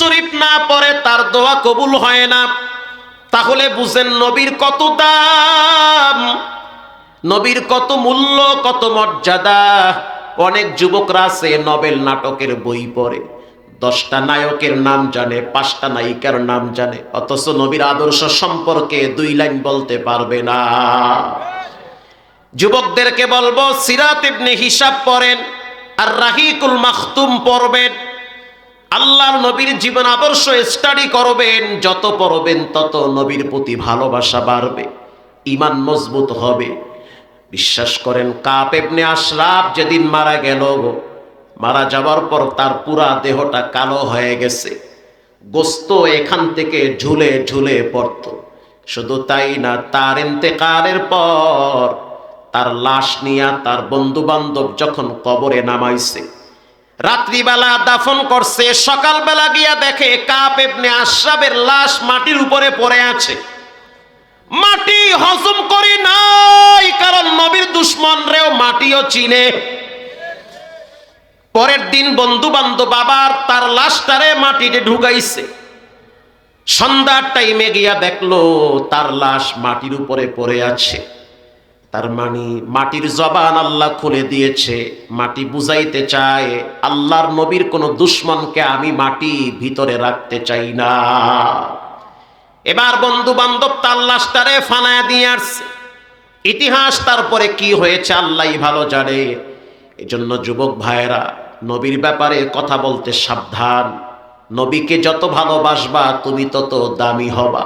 শরীফ না পড়ে তার দোয়া কবুল হয় না। তাহলে বুঝেন নবীর কত দাম, নবীর কত মূল্য, কত মর্যাদা। অনেক যুবকরা আছে, নবেল নাটকের বই পড়ে। দশটা নায়কের নাম জানে, পাঁচটা নায়িকার নাম জানে। অথচ নবীর আদর্শ সম্পর্কে দুই লাইন বলতে পারবে না। যুবকদেরকে বলব, সিরাত ইবনে হিসাব পড়েন আর রাহিকুল মাখতুম পড়বেন। আল্লাহর নবীর জীবন আদর্শ স্টাডি করবেন, যত পড়বেন তত নবীর প্রতি ভালোবাসা বাড়বে ইমান মজবুত হবে। বিশ্বাস করেন, কাপ এমনি আশরাফ যেদিন মারা গেল মারা যাওয়ার পর তার পুরা দেহটা কালো হয়ে গেছে, গোস্ত এখান থেকে ঝুলে ঝুলে পড়ত। শুধু তাই না, তার ইন্তেকালের পর তার লাশ নিয়ে তার বন্ধু বান্ধব যখন কবরে নামাইছে রাত্রিবেলা দাফন করছে, সকালবেলা গিয়া দেখে কাপ এমনি আশরাফের লাশ মাটির উপরে পড়ে আছে। মাটি হজম করে নাই, কারণ নবীর দুশ্মন রেও মাটিও চিনে। পরের দিন বন্ধু বান্ধব আবার তার লাশটারে মাটিতে ঢুকাইছে। সন্ধ্যার টাইমে গিয়া দেখল, তার লাশ মাটির উপরে পড়ে আছে। তার মানে মাটির জবান আল্লাহ খুলে দিয়েছে, মাটি বুঝাইতে চায়, আল্লাহর নবীর কোন দুশ্মনকে আমি মাটি ভিতরে রাখতে চাই না। এবার বন্ধু বান্ধব তার লাশটারে ফানায় দিয়ে আসছে। ইতিহাস তারপরে কি হয়েছে আল্লাহ ভালো জানে। এজন্য যুবক ভাইয়েরা, নবীর ব্যাপারে কথা বলতে সাবধান। নবীকে যত ভালোবাসবা, তুমি তত দামি হবা।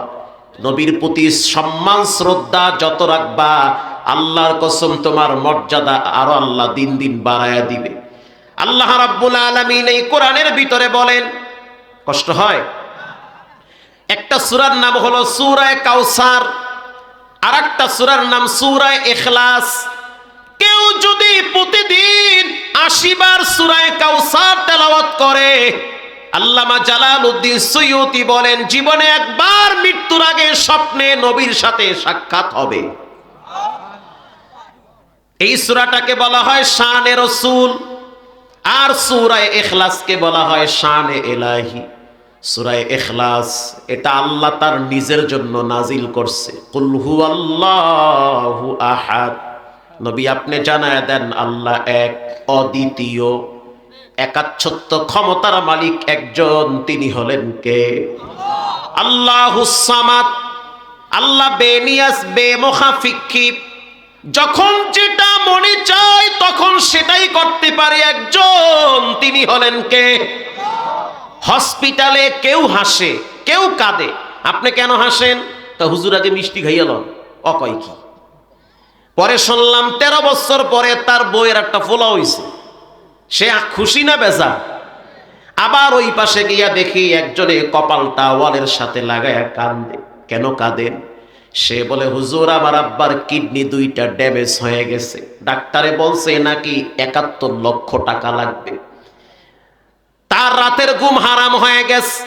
নবীর প্রতি সম্মান, শ্রদ্ধা যত রাখবা আল্লাহর কসম তোমার মর্যাদা আরও আল্লাহ দিন দিন বাড়ায়া দিবে। আল্লাহ রাব্বুল আলামিন এই কোরআনের ভিতরে বলেন, কষ্ট হয়? একটা সূরার নাম হলো সূরায়ে কাউসার আর একটা সূরার নাম সূরায়ে ইখলাস। কেউ যদি প্রতিদিন আশিবার সূরায়ে কাউসার তেলাওয়াত করে, আল্লামা জালালউদ্দিন সৈয়তি বলেন, জীবনে একবার মৃত্যুর আগে স্বপ্নে নবীর সাথে সাক্ষাৎ হবে। এই সূরাটাকে বলা হয় শানে রসুল, আর সূরায়ে ইখলাসকে বলা হয় শানে এলাহি সূরায়ে এখলাস এটা আল্লাহ তার নিজের জন্য নাজিল করছে। কুল হুয়াল্লাহু আহাদ। নবী আপনি জানায় দেন, আল্লাহ এক অদ্বিতীয়, একাচ্ছত্ব ক্ষমতার মালিক একজন, তিনি হলেন কে? আল্লাহ সামাদ। আল্লাহ বেনিয়াস বেমোখাফিক্ষি যখন যেটা মনে চায়, তখন সেটাই করতে পারে একজন। তিনি হলেন কে? হসপিটালে কেউ হাসে, কেউ কাঁদে। আপনি কেন হাসেন? তা হুজুর আগে মিষ্টি খাইয়াল অকয় কি? পরে শুনলাম, তেরো বছর পরে তার বইয়ের একটা ফোলা হইছে। সে খুশি না বেজা আবার ওই পাশে গিয়া দেখি একজনে কপালটা ওয়ালের সাথে লাগায়া কান্দে। কেন কাঁদেন? সে বলে, হুজুর, আমার আব্বার কিডনি দুইটা ড্যামেজ হয়ে গেছে। ডাক্তারে বলছে নাকি একাত্তর লক্ষ টাকা লাগবে। তার রাতের ঘুম হারাম হয়ে গেছে।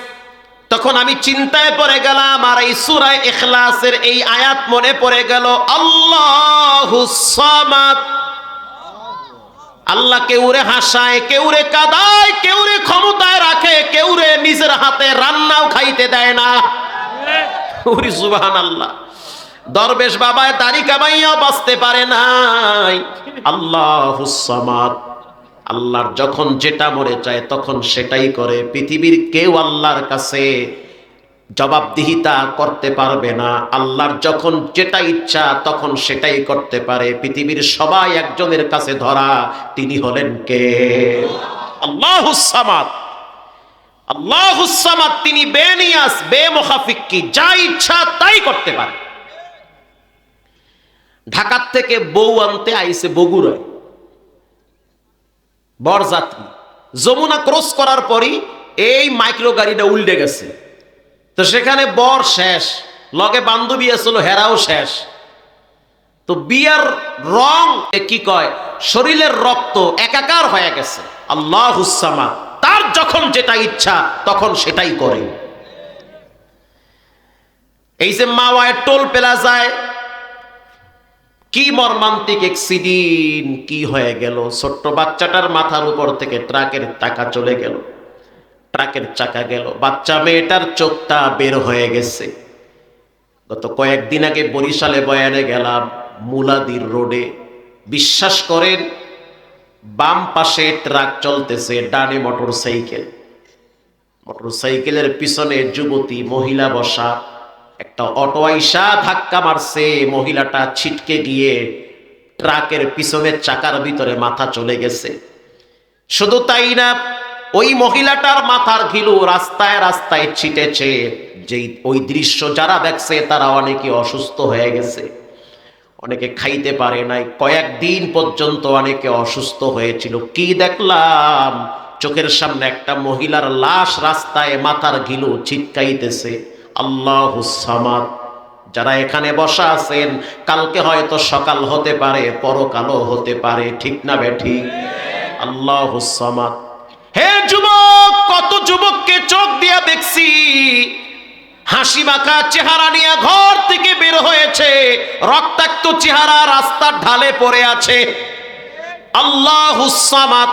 তখন আমি চিন্তায় পড়ে গেলাম, আর এই সুরায় ইখলাসের এই আয়াত মনে পড়ে গেল, আল্লাহ আল্লাহ কেউরে হাসায়, কেউরে কাদায়, কেউরে ক্ষমতায় রাখে, কেউরে নিজের হাতে রান্নাও খাইতে দেয় না। আল্লাহ দরবেশ বাবায় দাড়ি কামাইয়া বাঁচতে পারে নাই। আল্লাহ সামাদ। আল্লাহর যখন যেটা মরে চায় তখন সেটাই করে। পৃথিবীর কেউ আল্লাহর কাছে জবাবদিহিতা করতে পারবে না। আল্লাহর যখন যেটা ইচ্ছা তখন সেটাই করতে পারে। পৃথিবীর সবাই একজনের কাছে ধরা, তিনি হলেন কে? আল্লাহ সামাদ। আল্লাহ সামাদ, তিনি বেনিয়াস বেমোখাফিক্কি যা ইচ্ছা তাই করতে পারে। ঢাকার থেকে বউ আনতে আইসে বগুড়ায়। বরযাত্রী। যমুনা ক্রস করার পরই এই মাইক্রো গাড়িটা উল্টে গেছে। তো সেখানে বর শেষ, লগে বান্ধবী আসল হেরাও শেষ। তো বিয়ার রং কি কয়, শরীরের রক্ত একাকার হয়ে গেছে। আল্লাহ হুসামা তার যখন যেটা ইচ্ছা, তখন সেটাই করে। এই যে মাওয়ায় টোল প্লাজায় কি মর্মান্তিক এক্সিডেন্ট কি হয়ে গেল? ছোট্ট বাচ্চাটার মাথার উপর থেকে ট্রাকের টাকা চলে গেল। ট্রাকের চাকা গেল। বাচ্চা মেয়েটার চোখটা বের হয়ে গেছে। গত কয়েকদিন আগে বরিশালে বয়ানে গেলাম মুলাদির রোডে। বিশ্বাস করেন, বাম পাশে ট্রাক চলতেছে ডানে মোটর সাইকেল মোটর সাইকেলের পিছনে যুবতী মহিলা বসা। একটা অটো আইসা ধাক্কা মারছে, মহিলাটা ছিটকে গিয়ে ট্রাকের পিছনের চাকার ভিতরে মাথা চলে গেছে। শুধু তাই না, ওই মহিলাটার মাথার ঘিলু রাস্তায় রাস্তায় ছিটেছে, যেই ওই দৃশ্য যারা দেখছে তারা অনেকে অসুস্থ হয়ে গেছে। অনেকে খাইতে পারে নাই, কয়েকদিন পর্যন্ত অনেকে অসুস্থ হয়েছিল। কি দেখলাম, চোখের সামনে একটা মহিলার লাশ রাস্তায় মাথার ঘিলু ছিটকাইতেছে। আল্লাহ যারা এখানে বসা আছেন, কালকে হয়তো সকাল হতে পারে, পরকালও হতে পারে, ঠিক না বেঠি? আল্লাহ সামাদ। হে যুবক, কত যুবককে চোখ দিয়া দেখছি, হাসি মাখা চেহারা নিয়ে ঘর থেকে বের হয়েছে, রক্তাক্ত চেহারা রাস্তার ঢালে পড়ে আছে। আল্লাহ সামাদ,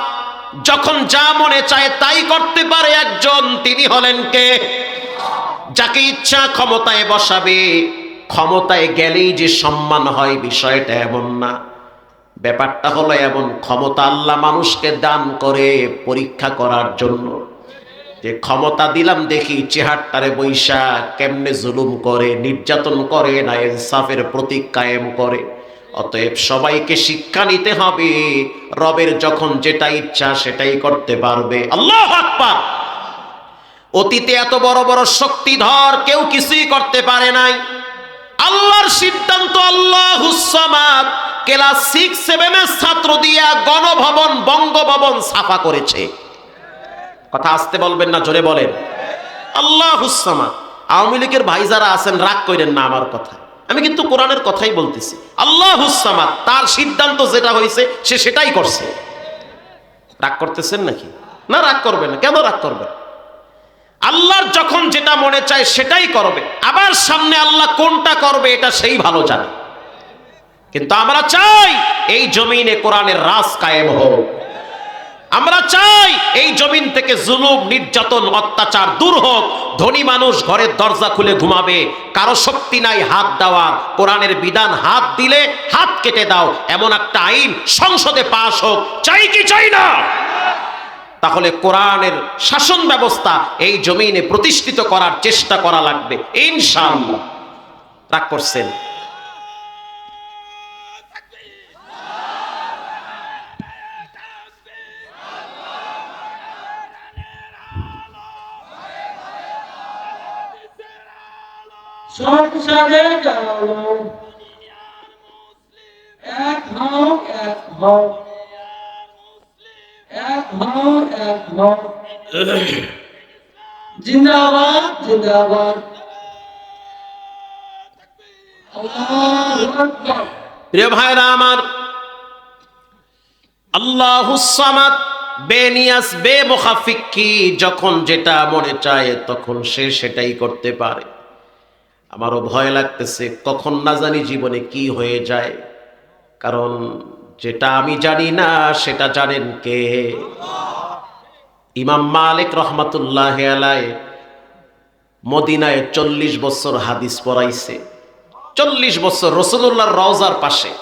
যখন যা মনে চায় তাই করতে পারে একজন, তিনি হলেন কে? যাকে ইচ্ছা ক্ষমতায় বসাবে, ক্ষমতায় গেলেই যে সম্মান হয় বিষয়টা এমন না। ব্যাপারটা হলো এমন, ক্ষমতা আল্লাহ মানুষকে দান করে পরীক্ষা করার জন্য। যে ক্ষমতা দিলাম দেখি চেহারটারে বৈশা কেমনে জুলুম করে, নির্যাতন করে না ইনসাফের প্রতীক কায়েম করে। অতএব সবাইকে শিক্ষা নিতে হবে, রবের যখন যেটা ইচ্ছা সেটাই করতে পারবে। আল্লাহ আকবার! অতীতে এত বড় বড় শক্তিধর কেউ কিছুই করতে পারে নাই। আল্লাহর সিদ্ধান্ত আল্লাহ হুসামাদ ক্লাস সিক্স সেভেনের ছাত্র দিয়া গণভবন, বঙ্গভবন সাফা করেছে। কথা আসতে বলবেন না, জোরে বলেন। আল্লাহ হুসামাদ আওয়ামী লীগের ভাই যারা আছেন, রাগ করেন না আমার কথা আমি কিন্তু কোরআনের কথাই বলতেছি। আল্লাহ হুসামাদ তার সিদ্ধান্ত যেটা হয়েছে সে সেটাই করছে। রাগ করতেছেন নাকি? না, রাগ করবেন না। কেন রাগ করবেন? আল্লাহর যখন যেটা মনে চায় সেটাই করবে। আবার সামনে আল্লাহ কোনটা করবে এটা সেই ভালো জানে। কিন্তু আমরা চাই এই জমিনে কোরআনের রাস কায়েম হোক। আমরা চাই এই জমিন থেকে জুলুম, নির্যাতন, অত্যাচার দূর হোক। ধনী মানুষ ঘরের দরজা খুলে ঘুমাবে। কারও শক্তি নাই হাত দেওয়ার। কোরআনের বিধান হাত দিলে হাত কেটে দাও। এমন একটা আইন সংসদে পাশ হোক। চাই কি চাই না? তাহলে কোরআনের শাসন ব্যবস্থা এই জমিনে প্রতিষ্ঠিত করার চেষ্টা করা লাগবে। রাগ করছেন? এক হও এক হও। প্রিয় ভাইরা আমার, আল্লাহ বেনিয়াস বে মুখাফিক্কি যখন যেটা মনে চায় তখন সে সেটাই করতে পারে। আমারও ভয় লাগতেছে কখন না জানি জীবনে কি হয়ে যায়। কারণ যেটা আমি জানি না, সেটা জানেন কে? ইমাম মালিক রহমাতুল্লাহ মদিনায় চল্লিশ বছর হাদিস পড়াইছে। চল্লিশ বছর রসুল্লাহর রওজার পাশে।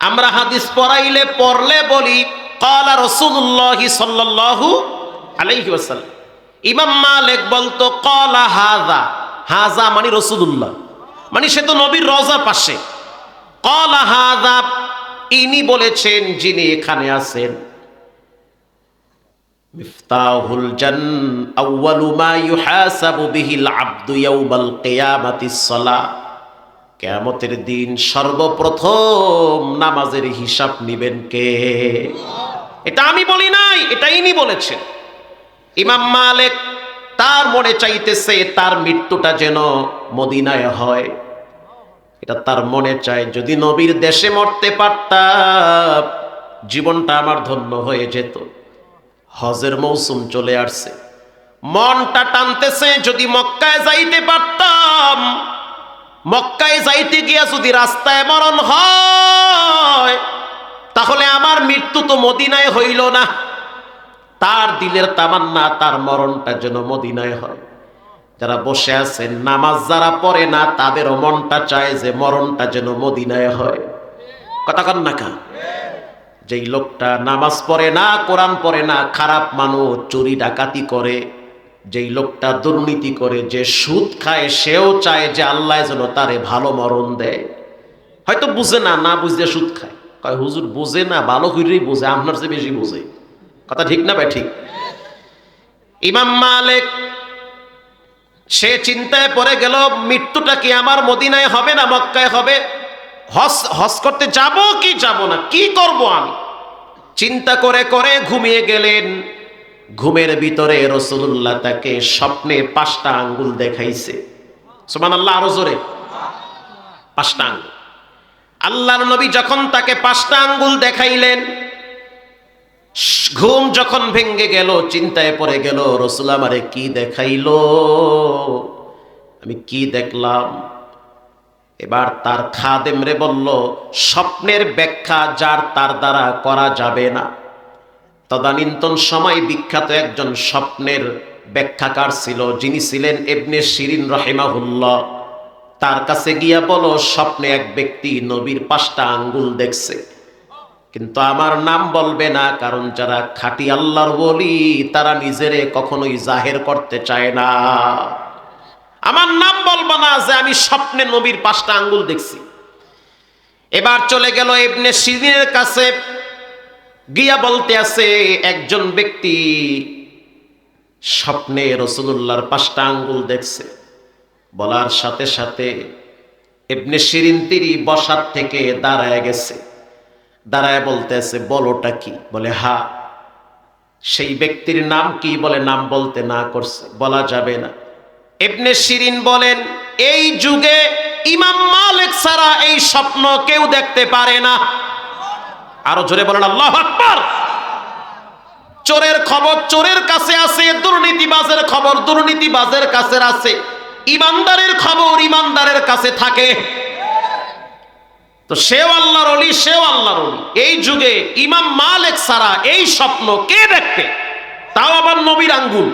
আমরা হাদিস পড়াইলে, পড়লে বলি, কালা রসুল্লাহ সাল্লাল্লাহু আলাইহি ওয়াসাল্লাম। ইমাম মালিক বলতো, কলা হাজা হাজা মানে রসুল্লাহ মানে সে তো নবীর রওজার পাশে। কলা হাজা ইনি বলেছেন যিনি এখানে আছেন। মিফতাহুল জান আউয়ালু মা ইউহাসাবু বিহিল আবদু ইয়াউমাল কিয়ামাতিস সালাহ কেয়ামতের দিন সর্বপ্রথম নামাজের হিসাব নিবেন কে? এটা আমি বলি নাই, এটা ইনি বলেছেন। ইমাম মালিক তার মনে চাইতেছে তার মৃত্যুটা যেন মদিনায় হয়। এটা তার মনে চায় যদি নবীর দেশে মরতে পারতাম, জীবনটা আমার ধন্য হয়ে যেত। হজের মৌসুম চলে আসছে। মনটা টানতেছে, যদি মক্কায় যাইতে পারতাম, মক্কায় যাইতে গিয়া যদি রাস্তায় মরণ হয়, তাহলে আমার মৃত্যু তো মদিনায় হইল না। তার দিলের তামান্না, তার মরণটা যেন মদিনায় হয়। যারা বসে আছেন, নামাজ যারা পড়ে না, তাদেরও মনটা চায় যে মরণটা যেন মদিনায় হয়। কথা কন না কা যেই লোকটা নামাজ পড়ে না, কোরআন পড়ে না, খারাপ মানুষ, চুরি ডাকাতি করে, যেই লোকটা দুর্নীতি করে, যে সুদ খায়, সেও চায় যে আল্লাহ যেন তারে ভালো মরণ দেয়। হয়তো বুঝে না না বুঝতে সুদ খায়। কয়, হুজুর, বুঝে না, ভালো করেই বুঝে, আপনার চেয়ে বেশি বুঝে। কথা ঠিক না ভাই, ঠিক? ইমাম মালিক সে চিন্তায় পড়ে গেল, মৃত্যুটা কি আমার মদিনায় হবে না মক্কায় হবে? হস হস করতে যাব কি যাব না? কি করব আমি? চিন্তা করে করে ঘুমিয়ে গেলেন। ঘুমের ভিতরে রসুল্লাহ তাকে স্বপ্নে পাঁচটা আঙ্গুল দেখাইছে। সুমান আল্লাহ আরও জোরে। পাঁচটা আঙ্গুল। আল্লাহর নবী যখন তাকে পাঁচটা আঙ্গুল দেখাইলেন ঘুম যখন ভেঙ্গে গেল, চিন্তায় পড়ে গেল, রসুল আমারে কি দেখাইলো? আমি কি দেখলাম? এবার তার খাদেম রে বলল, স্বপ্নের ব্যাখ্যা যার তার দ্বারা করা যাবে না। তদানীন্তন সময় বিখ্যাত একজন স্বপ্নের ব্যাখ্যাকার ছিল, যিনি ছিলেন এবনে শিরিন রহেমাহুল্লাহ। তার কাছে গিয়া বলো, স্বপ্নে এক ব্যক্তি নবীর পাঁচটা আঙ্গুল দেখছে। কিন্তু আমার নাম বলবে না, কারণ যারা খাটি আল্লাহর বলি তারা নিজেরে কখনোই জাহের করতে চায় না। আমার নাম বলব না যে আমি স্বপ্নে নবীর পাঁচটা আঙ্গুল দেখছি। এবার চলে গেল ইবনে সিরিনের কাছে, গিয়া বলতে আছে একজন ব্যক্তি স্বপ্নে রসুল্লাহর পাঁচটা আঙ্গুল দেখছে। বলার সাথে সাথে ইবনে শিরিন তিরি বসার থেকে দাঁড়ায় গেছে। দাঁড়ায় বলতেছে, বলোটা কি? বলে, হা। সেই ব্যক্তির নাম কি বলে, নাম বলতে না করছে, বলা যাবে না। ইবনে শিরিন বলেন, এই যুগে ইমাম মালিক ছাড়া এই স্বপ্ন কেউ দেখতে পারে না। আরও জোরে বলেন, আল্লাহ চোরের খবর চোরের কাছে আছে, দুর্নীতিবাজের খবর দুর্নীতিবাজের কাছে আছে। ইমানদারের খবর ইমানদারের কাছে থাকে। তো সেও আল্লাহর অলি, সেও আল্লাহর অলি। এই যুগে ইমাম মালেক সারা এই স্বপ্ন কে দেখবে? তাও আবার নবীর আঙ্গুল।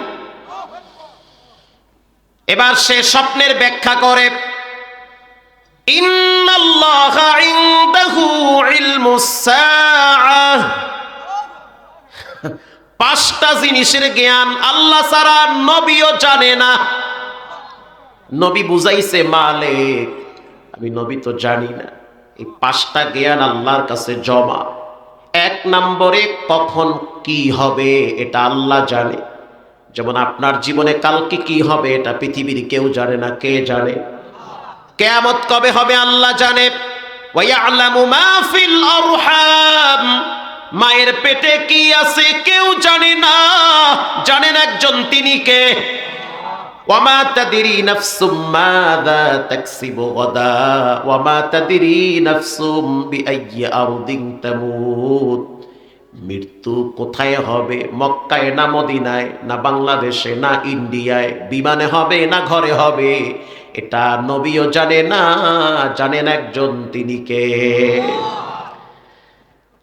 এবার সে স্বপ্নের ব্যাখ্যা করে পাঁচটা জিনিসের জ্ঞান আল্লাহ সারা নবীও জানে না। নবী বুঝাইছে, মালিক, আমি নবী তো জানি না। এই পাঁচটা জ্ঞান আল্লাহর কাছে জমা। এক নম্বরে কখন কি হবে এটা আল্লাহ জানে। যেমন আপনার জীবনে কালকে কি হবে এটা পৃথিবীর কেউ জানে না, কে জানে? কেয়ামত কবে হবে আল্লাহ জানে। মায়ের পেটে কি আছে কেউ জানে না। জানেন একজন তিনি কে? মৃত্যু কোথায় হবে? মক্কায় না মদিনায়? না বাংলাদেশে? না ইন্ডিয়ায়? বিমানে হবে না ঘরে হবে? এটা নবীও জানে না, জানেন একজন তিনি কে?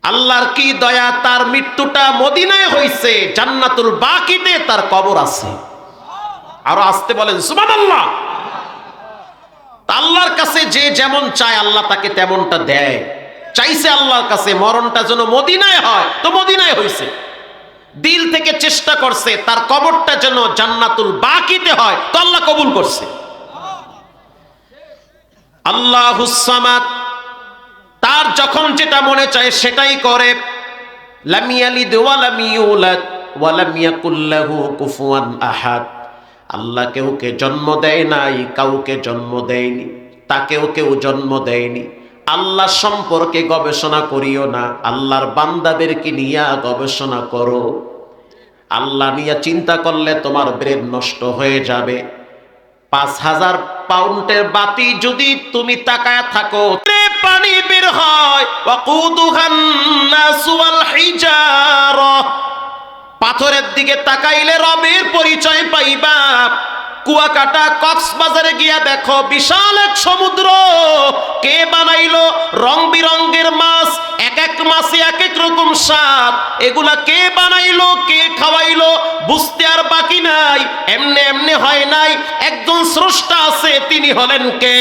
আল্লাহর কি দয়া? তার মৃত্যুটা মদিনায় হইছে, জান্নাতুল বাকিতে তার কবর আছে। আরও আসতে বলেন সুমান আল্লাহ আল্লাহর কাছে যে যেমন চায়, আল্লাহ তাকে তেমনটা দেয়। চাইছে আল্লাহর কাছে, মরণটা যেন মদিনায় হয়। তো মদিনায় হইছে। দিল থেকে চেষ্টা করছে, তার কবরটা যেন জান্নাতুল বাকিতে হয়। তো আল্লাহ কবুল করছে। আল্লাহ হুসামাদ তার যখন যেটা মনে চায়, সেটাই করে। লামিয়ালিদ ওয়ালাম ইউলাদ ওয়ালাম ইয়াকুল্লাহু কুফুয়ান আহাদ। আল্লাহ কেউ কেউকে জন্ম দেয় নাই, কাউকে জন্ম দেয়নি, তাকেও কেউ জন্ম দেয়নি। আল্লাহ সম্পর্কে গবেষণা করিও না, আল্লাহর বান্দাদেরকে নিয়ে গবেষণা করো। আল্লাহ নিয়ে চিন্তা করলে তোমার ব্রেন নষ্ট হয়ে যাবে। পাঁচ হাজার পাউন্ডের বাতি যদি তুমি তাকায় থাকো পানি বের হয়। পাথরের দিকে তাকাইলে রবের পরিচয় পাইবা। কুয়াকাটা কক্সবাজারে গিয়া দেখো বিশাল এক সমুদ্র। কে বানাইলো? রং বিরঙ্গের মাছ, এক এক মাসে এক এক রকম স্বাদ। এগুলা কে বানাইলো? কে খাওয়াইলো? বুঝতে আর বাকি নাই। এমনি এমনি হয় নাই। একজন স্রষ্টা আছে, তিনি হলেন কে?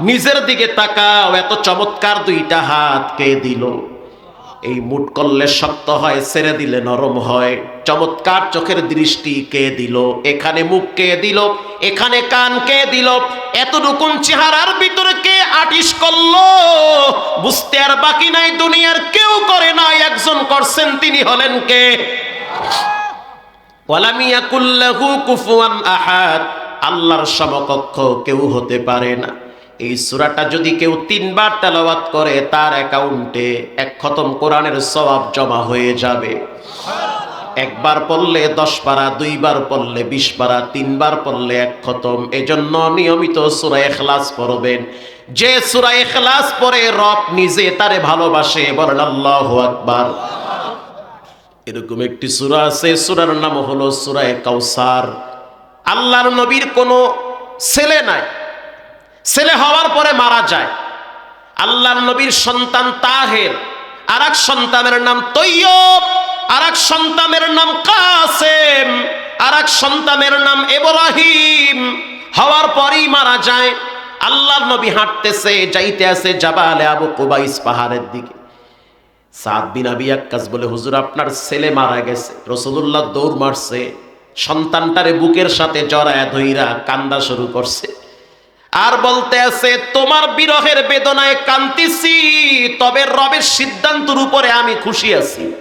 নিজের দিকে তাকাও, এত চমৎকার দুইটা হাত কে দিল? এই মুট করলে শক্ত হয়, ছেড়ে দিলে নরম হয়। চমৎকার চোখের দৃষ্টি কে দিল? এখানে মুখ কে দিল? এখানে কান কে দিল? এতটুকুন চেহারার ভিতরে কে আটিস করল? বুঝতে আর বাকি নাই, দুনিয়ার কেউ করে নাই, একজন করছেন, তিনি হলেন কে? আল্লাহর সমকক্ষ কেউ হতে পারে না। এই সূরাটা যদি কেউ তিনবার তেলাওয়াত করে, তার অ্যাকাউন্টে এক খতম কোরআনের সওয়াব জমা হয়ে যাবে। একবার পড়লে দশ পারা, দুইবার পড়লে বিশ পারা, তিনবার পড়লে এক খতম। এজন্য নিয়মিত সূরা ইখলাস পড়বেন। যে সূরা ইখলাস পড়ে রব নিজে তারে ভালোবাসে, বলেন আল্লাহু আকবার। এরকম একটি সূরা আছে, সূরার নাম হলো সূরায়ে কাউসার। আল্লাহর নবীর কোনো ছেলে নাই। ছেলে হওয়ার পরে মারা যায়। আল্লাহর নবীর সন্তান তাহের আর এক সন্তানের নাম তৈয়ব আর এক সন্তানের নাম কাসেম আর এক সন্তানের নাম এব্রাহিম হওয়ার পরেই মারা যায়। আল্লাহর নবী হাঁটতেছে, যাইতে আছে জাবালে আবু কুবাইস পাহাড়ের দিকে। সাদ বিন আবি আক্কাস বলে, হুজুর, আপনার ছেলে মারা গেছে। রসুল্লাহ দৌড় মারছে। সন্তানটারে বুকের সাথে জড়ায় ধইরা কান্দা শুরু করছে। আর বলতে আছে, তোমার বিরহের বেদনায় কান্তিছি তবে রবের সিদ্ধান্তের উপরে আমি খুশি আছি।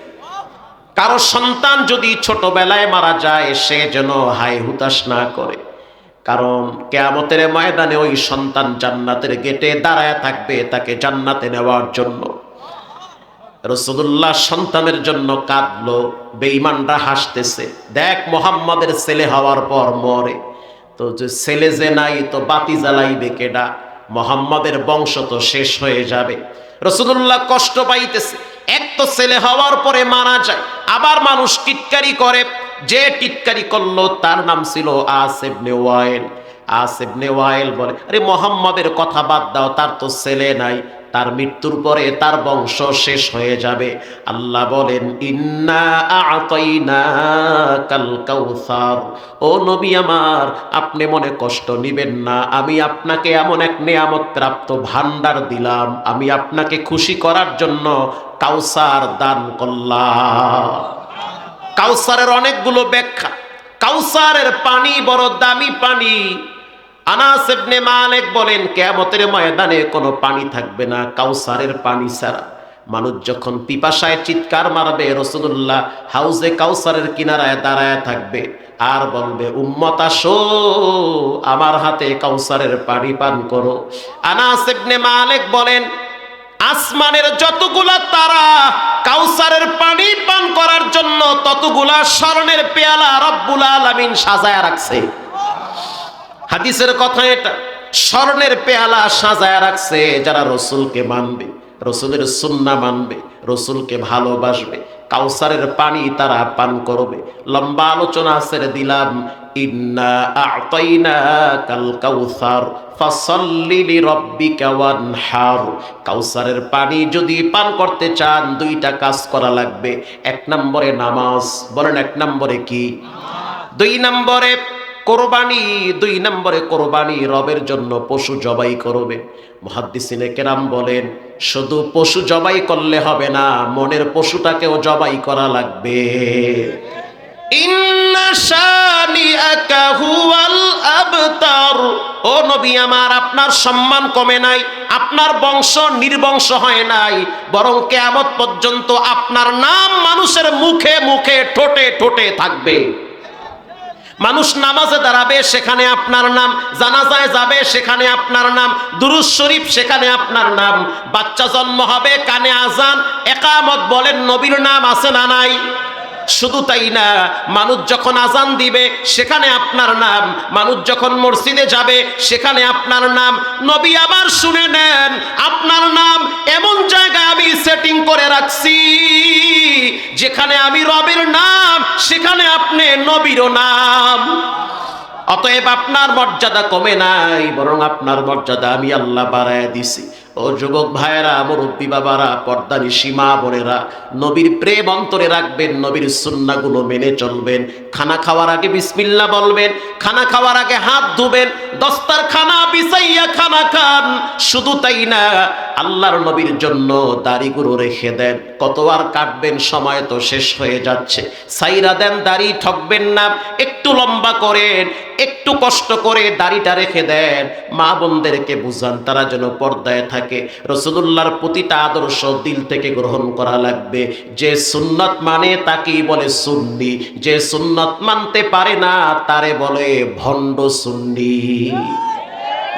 কারও সন্তান যদি ছোটবেলায় মারা যায়, সে যেন হাই হুতাশ না করে। কারণ কেয়ামতের ময়দানে ওই সন্তান জান্নাতের গেটে দাঁড়ায় থাকবে, তাকে জান্নাতে নেওয়ার জন্য। রসদুল্লাহ সন্তানের জন্য কাঁদলো, বেঈমানরা হাসতেছে, দেখ মোহাম্মদের ছেলে হওয়ার পর মরে। তো যে ছেলে যে নাই, তো বাতি জ্বালাইবে কেডা? মোহাম্মদের বংশ তো শেষ হয়ে যাবে। রসুল্লাহ কষ্ট পাইতেছে। এক তো ছেলে হওয়ার পরে মারা যায়। আবার মানুষ টিটকারি করে। যে টিটকারি করল, তার নাম ছিল আসেবনে ওয়াইল। আসেবনে ওয়াইল বলে, আরে মোহাম্মদের কথা বাদ দাও, তার তো ছেলে নাই, তার মৃত্যুর পরে তার বংশ শেষ হয়ে যাবে। আল্লাহ বলেন, ইন্না কাল ও নবী আমার, আপনি মনে কষ্ট নিবেন না, আমি আপনাকে এমন এক নিয়ামত প্রাপ্ত ভান্ডার দিলাম, আমি আপনাকে খুশি করার জন্য কাউসার দান করলাম। কাউসারের অনেকগুলো ব্যাখ্যা, কাউসারের পানি বড় দামি পানি আনাস ইবনে মালিক বলেন, কিয়ামতের ময়দানে কোনো পানি থাকবে না, কাউসারের পানি ছাড়া। মানুষ যখন পিপাসায় চিৎকার মারবে রসুল্লাহ কাউসারের কিনারায় দাঁড়ায় থাকবে আর বলবে, উম্মত আসো, আমার হাতে কাউসারের পানি পান করো। আনাস ইবনে মালিক বলেন, আসমানের যতগুলা তারা কাউসারের পানি পান করার জন্য ততগুলা স্মরণের পেয়ালা রব্বুল আলামিন সাজায় রাখছে। হাদিসের কথা এটা। স্মরণের পেয়ালা সাজায় রাখছে যারা রসুলকে মানবে, রসুলের সুন্না মানবে, রসুলকে ভালোবাসবে। কাউসারের পানি তারা পান করবে। লম্বা আলোচনা ছেড়ে দিলাম কাউসারের পানি যদি পান করতে চান, দুইটা কাজ করা লাগবে। এক নম্বরে নামাজ, বলেন এক নম্বরে কি? দুই নম্বরে কোরবানি, দুই নম্বরে কোরবানি, রবের জন্য পশু জবাই করবে। মহাদ্দিসিনে কেরাম বলেন, শুধু পশু জবাই করলে হবে না, মনের পশুটাকেও জবাই করা লাগবে। ও নবী আমার, আপনার সম্মান কমে নাই, আপনার বংশ নির্বংশ হয় নাই, বরং কেয়ামত পর্যন্ত আপনার নাম মানুষের মুখে মুখে, ঠোঁটে ঠোঁটে থাকবে। মানুষ নামাজে দাঁড়াবে, সেখানে আপনার নাম, জানাজায় যাবে, সেখানে আপনার নাম দুরুজ শরীফ, সেখানে আপনার নাম। বাচ্চা জন্ম হবে, কানে আজান, একামত বলেন নবীর নাম আছে না নাই? শুধু তাই না, মানুষ যখন আজান দিবে, সেখানে আপনার নাম। মানুষ যখন মসজিদে যাবে, সেখানে আপনার নাম। নবী আবার শুনে নেন, আপনার নাম এমন জায়গায় আমি সেটিং করে রাখছি, যেখানে আমি রবের নাম, সেখানে আপনি নবীরও নাম। অতএব আপনার মর্যাদা কমে নাই, বরং আপনার মর্যাদা আমি আল্লাহ বাড়ায় দিছি। ও যুবক ভাইয়েরা, মুরব্বী বাবারা, পর্দানি সীমা বোনেরা, নবীর প্রেম অন্তরে রাখবেন, নবীর সুন্নাগুলো মেনে চলবেন। খানা খাওয়ার আগে বিসমিল্লা বলবেন, খানা খাওয়ার আগে হাত ধুবেন দস্তার খানা বিছাইয়া খানা খান। শুধু তাই না আল্লাহর নবীর জন্য দাড়িগুলো রেখে দেন। কত আর কাটবেন, সময় তো শেষ হয়ে যাচ্ছে। সাইরা দেন, দাড়ি ঠকবেন না। একটু লম্বা করেন, একটু কষ্ট করে দাড়িটা রেখে দেন। মা বোনদেরকে বুঝান, তারা যেন পর্দায় থাকে। রসুল্লাহর প্রতিটা আদর্শ দিল থেকে গ্রহণ করা লাগবে। যে সুন্নত মানে তাকেই বলে সুন্নি। যে সুন্নত মানতে পারে না, তারে বলে ভণ্ড সুন্নি।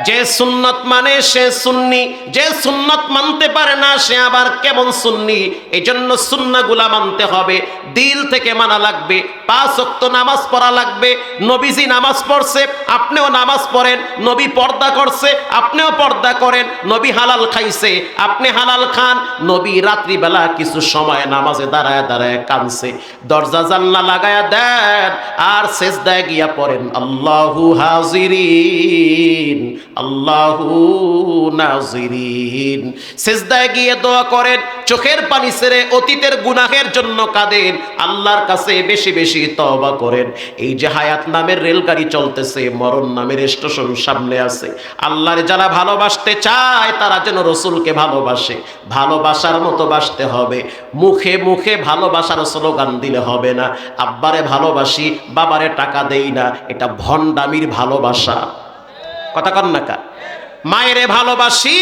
যে সুন্নত মানে সে সুন্নি, যে সুন্নত মানতে পারে না সে আবার কেমন সুন্নি? এই জন্য সুন্নাগুলা মানতে হবে। দিল থেকে মানা লাগবে, পাঁচ অক্ত নামাজ পড়া লাগবে, নবীজি নামাজ পড়ছে, আপনিও নামাজ পড়েন, নবী পর্দা করছে, আপনিও পর্দা করেন, নবী হালাল খাইছে, আপনি হালাল খান, নবী রাত্রিবেলা কিছু সময় নামাজে দাঁড়ায় দাঁড়ায় কানছে দরজা জানলা লাগায়া দেন, আর শেষ দেয় গিয়া পড়েন, আল্লাহু হাজিরিন। আল্লাহু নাজিরিন। সেজদায় গিয়ে দোয়া করেন, চোখের পানি ছেড়ে অতীতের গুনাহের জন্য কাঁদেন, আল্লাহর কাছে বেশি বেশি তওবা করেন। এই যে হায়াত নামের রেলগাড়ি চলতেছে, মরণ নামের স্টেশন সামনে আছে। আল্লাহর যারা ভালোবাসতে চায়, তারা যেন রসুলকে ভালোবাসে। ভালোবাসার মতো বাসতে হবে। মুখে মুখে ভালোবাসার স্লোগান দিলে হবে না। আব্বারে ভালোবাসি, বাবারে টাকা দেই না। এটা ভণ্ডামির ভালোবাসা। কথা কন না মায়েরে ভালোবাসি,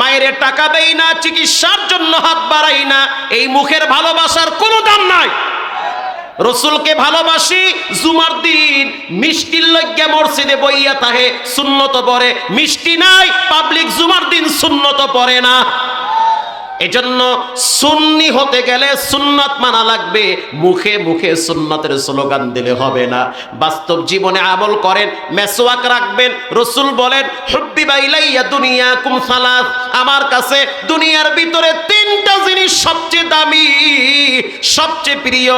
মায়েরে টাকা দেই না, চিকিৎসার জন্য হাত বাড়াই না, এই মুখের ভালোবাসার কোনো দাম নাই। রসুলকে ভালোবাসি, জুমার দিন মিষ্টির লজ্ঞা মসজিদে বইয়া তাহে শূন্যত পরে মিষ্টি নাই, পাবলিক জুমার দিন শূন্যত পরে না। এজন্য সুন্নি হতে গেলে সুন্নত মানা লাগবে। মুখে মুখে সুন্নতের স্লোগান দিলে হবে না। বাস্তব জীবনে আমল করেন মেসোয়াক রাখবেন, রসুল বলেন হুব্বি বাইলাইয়া দুনিয়া কুম সালাস। আমার কাছে দুনিয়ার ভিতরে তিনটা জিনিস সবচেয়ে দামি, সবচেয়ে প্রিয়।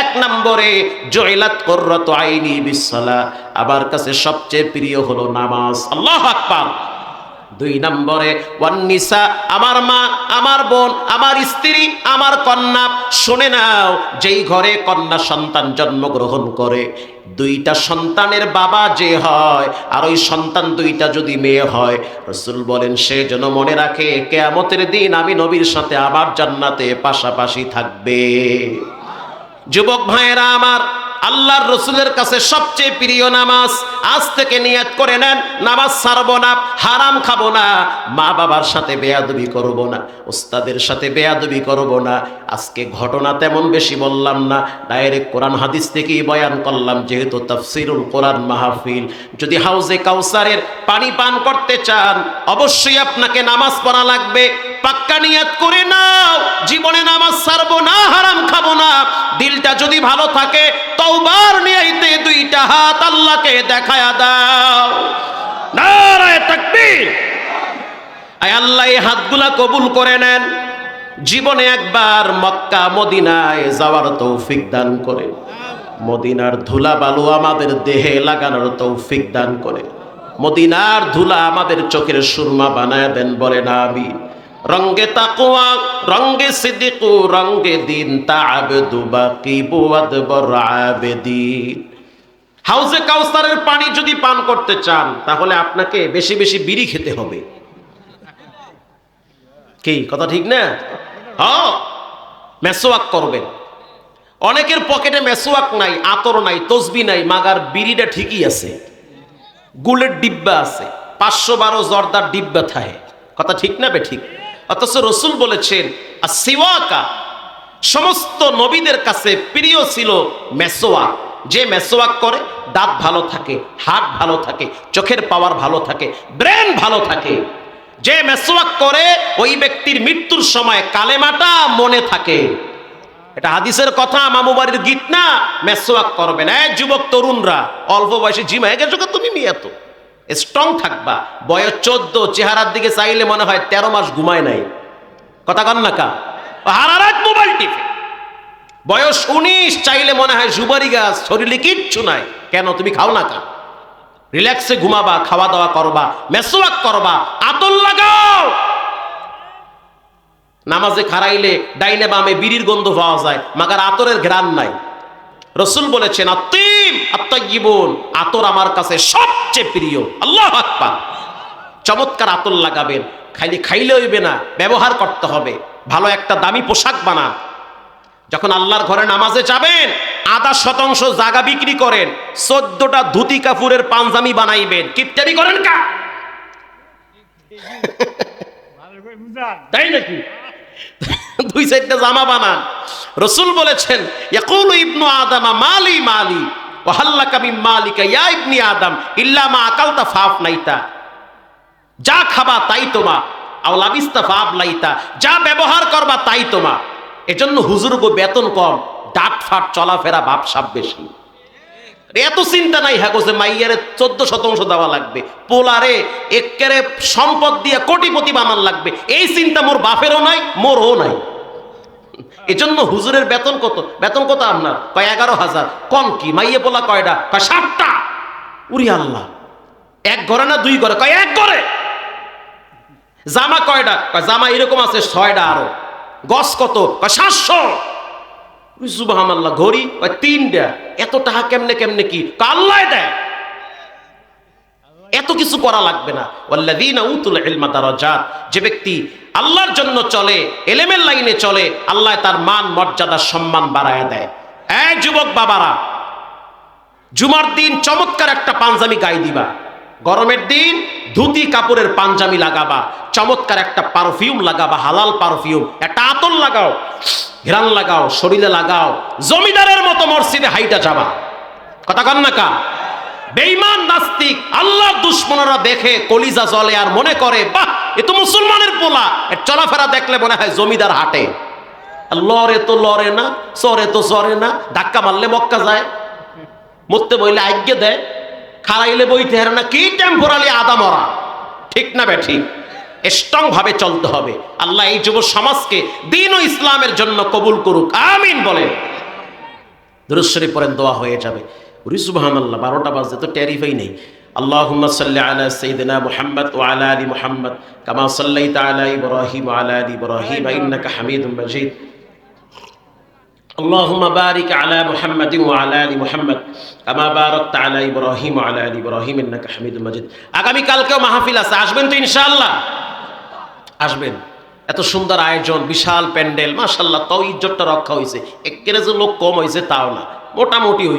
এক নম্বরে জয়লাত কররত আইনি বিশ্বলা আমার কাছে সবচেয়ে প্রিয় হলো নামাজ। আল্লাহ আকবার। দুই নম্বরে, ওয়ান্নিসা, আমার মা, আমার বোন, আমার স্ত্রী, আমার কন্যা, শুনে নাও, যেই ঘরে কন্যা সন্তান জন্মগ্রহণ করে, দুইটা সন্তানের বাবা যে হয়, আর ওই সন্তান দুইটা যদি মেয়ে হয়, রসুল বলেন, সে যেন মনে রাখে, কেয়ামতের দিন আমি নবীর সাথে আমার জান্নাতে পাশাপাশি থাকবে। যুবক ভাইয়েরা আমার আল্লাহর রসুলের কাছে সবচেয়ে প্রিয় নামাজ, আজ থেকে নিয়াত করে নেন, নামাজ ছাড়বো না, হারাম খাব না, মা বাবার সাথে বেয়াদবি করব না, ওস্তাদের সাথে বেয়াদবি করব না, আজকে ঘটনা তেমন বেশি বললাম না, ডাইরেক্ট কোরআন হাদিস থেকেই বয়ান করলাম, যেহেতু তাফসিরুল কোরআন মাহফিল। যদি হাউজে কাউসারের পানি পান করতে চান, অবশ্যই আপনাকে নামাজ পড়া লাগবে পাক্কা নিয়াত করে নাও। জীবনে নামাজ ছাড়বো না, হারাম খাব না। দিলটা যদি ভালো থাকে, তওবার নিয়াইতে দুইটা হাত আল্লাহকে দেখায়া দাও। নারায়ে তাকবীর। আয় আল্লাহ, এই হাতগুলা কবুল করে নেন। জীবনে একবার মক্কা, মদিনায় যাওয়ার তৌফিক দান করে। মদিনার ধুলা বালু আমাদের দেহে লাগানোর তৌফিক দান করে। মদিনার ধুলা আমাদের চোখের সুরমা বানায় দেন বলে না আমি রঙ্গে তাকুয়া রঙ্গে সিদ্দিকু, রঙ্গে দিন তাআবদু বাকি বুয়াদ বর আবেদিন হাউজে কাউসারের পানি যদি পান করতে চান, তাহলে আপনাকে বেশি বেশি বিড়ি খেতে হবে। কি, কথা ঠিক না? হ্যাঁ মেসোয়াক করবেন। অনেকের পকেটে মেসোয়াক নাই, আতর নাই, তসবি নাই, মাগার বিড়িটা ঠিকই আছে। গুলের ডিব্বা আছে, পাঁচশো বারো জর্দার ডিব্বা থাকে কথা ঠিক না বে ঠিক? অথচ রসুল বলেছেন আর সিওয়াকা সমস্ত নবীদের কাছে প্রিয় ছিল মেসোয়াক যে মেসোয়াক করে, দাঁত ভালো থাকে হাত ভালো থাকে, চোখের পাওয়ার ভালো থাকে, ব্রেন ভালো থাকে। যে মেসোয়াক করে, ওই ব্যক্তির মৃত্যুর সময় কালেমাটা মনে থাকে। এটা হাদিসের কথা, মামু বাড়ির গীত না মেসোয়াক করবে না যুবক তরুণরা, অল্প বয়সে জিম গেছো তুমি মেয়ে তো। স্ট্রং থাকবা। বয়স চোদ্দ, চেহারার দিকে চাইলে মনে হয় তেরো মাস ঘুমায় নাই। কথা কন না মোবাইল টিপে। বয়স উনিশ, চাইলে মনে হয় সুপারি গাছ, শরীরে কিচ্ছু নাই। কেন, তুমি খাও না কা? রিল্যাক্সে ঘুমাবা খাওয়া দাওয়া করবা মেসোয়াক করবা আতল লাগাও! নামাজে খারাইলে ডাইনে বামে বিড়ির গন্ধ পাওয়া যায়, মাগার আতরের ঘ্রাণ নাই। রসুল বলেছেন আত্মিম আত্মাইবুন আতর আমার কাছে সবচেয়ে প্রিয়। আল্লাহ আকবার। চমৎকার আতর লাগাবেন খাইলে খাইলে হইবে না ব্যবহার করতে হবে। ভালো একটা দামি পোশাক বানান। যখন আল্লাহর ঘরে নামাজে যাবেন আধা শতাংশ জাগা বিক্রি করেন চোদ্দটা ধুতি কাপুরের পাঞ্জামি বানাইবেন। কিপটারি করেন কা? তাই নাকি? দুই সাইডটা জামা বানান। রসুল বলেছেন, ইয়াকুল ইবনু আদামা, মালি মালি, ওয়াহাল্লাকা মিন মালিকা, ইয়া ইবনি আদম, ইল্লা মা আকালতা ফাফ নাইতা যা খাবা, তাই তোমা। আও লাবিস্তা ফাফ লাইতা যা ব্যবহার করবা, তাই তোমা। এজন্য হুজুরগো বেতন কম। ডাট ফাট, চলাফেরা ভাবসাব বেশি। এত চিন্তা নাই হ্যাঁ গোছে মাইয়ারে চোদ্দ শতাংশ দেওয়া লাগবে। পোলারে একেরে সম্পদ দিয়ে কোটিপতি বানান লাগবে। এই চিন্তা মোর বাপেরও নাই, মোরও নাই। এজন্য হুজুরের বেতন কত? বেতন কত আপনার? কয় এগারো হাজার। কম কি? মাইয়ে পোলা কয়টা কয় সাতটা। উরি আল্লাহ। এক ঘরে না দুই ঘরে? কয় এক ঘরে। জামা কয়টা কয় জামা এরকম আছে ছয়টা আরও। গস কত? সাতশো। ঘড়ি? তিনটা এত টাকা কেমনে কেমনে কি? কাল্লায় দেয়। এত কিছু করা লাগবে না। যে ব্যক্তি আল্লাহর জন্য চলে, এলেমের লাইনে চলে, আল্লাহ তার মান, মর্যাদা, সম্মান বাড়ায় দেয়। এই যুবক বাবারা, জুমার দিন চমৎকার একটা পাঞ্জাবি গায়ে দিবা। গরমের দিন ধুতি, কাপড়ের পাঞ্জাবি লাগাবা, চমৎকার একটা পারফিউম লাগাবা, হালাল পারফিউম একটা আতল লাগাও, ঘ্রাণ লাগাও, শরীরে লাগাও, জমিদারের মতো মসজিদে হাইটা যাবা। কথা কন না কা বেঈমান নাস্তিক, আল্লাহর দুশ্মনরা দেখে কলিজা জলে আর মনে করে, বাহ, এ তো মুসলমানের পোলা। এর চলাফেরা দেখলে মনে হয় জমিদার হাটে। লড়ে তো লড়ে না সরে তো সরে না, ধাক্কা মারলে মক্কা যায়। মরতে বইলে আজ্ঞে দেয় খারাইলে বইতে হারে না, কি টেম্পোরালি আদা মরা? ঠিক না বে ঠিক স্ট্রং ভাবে চলতে হবে। আল্লাহ এই যুব সমাজকে দিন ও ইসলামের জন্য কবুল করুক। আমিন বলেন। দুরুশ্বরী পরেন দোয়া হয়ে যাবে। উরি সুবহান আল্লাহ বারোটা বাজতে তো ট্যারিফাই নেই اللهم صل على سيدنا محمد وعلى ال محمد كما صليت على ابراهيم وعلى ال ابراهيم انك حميد مجيد اللهم بارك على محمد وعلى ال محمد كما باركت على ابراهيم وعلى ال ابراهيم انك حميد مجيد আগামী কালকেও মাহফিল আছে আসবেন তো ইনশাআল্লাহ আসবেন এত সুন্দর আয়োজন বিশাল প্যান্ডেল মাশাল্লাহ তাও ইজ্জতটা রক্ষা হয়েছে একেরে যে লোক কম হয়েছে তাও না মোটামুটি হয়েছে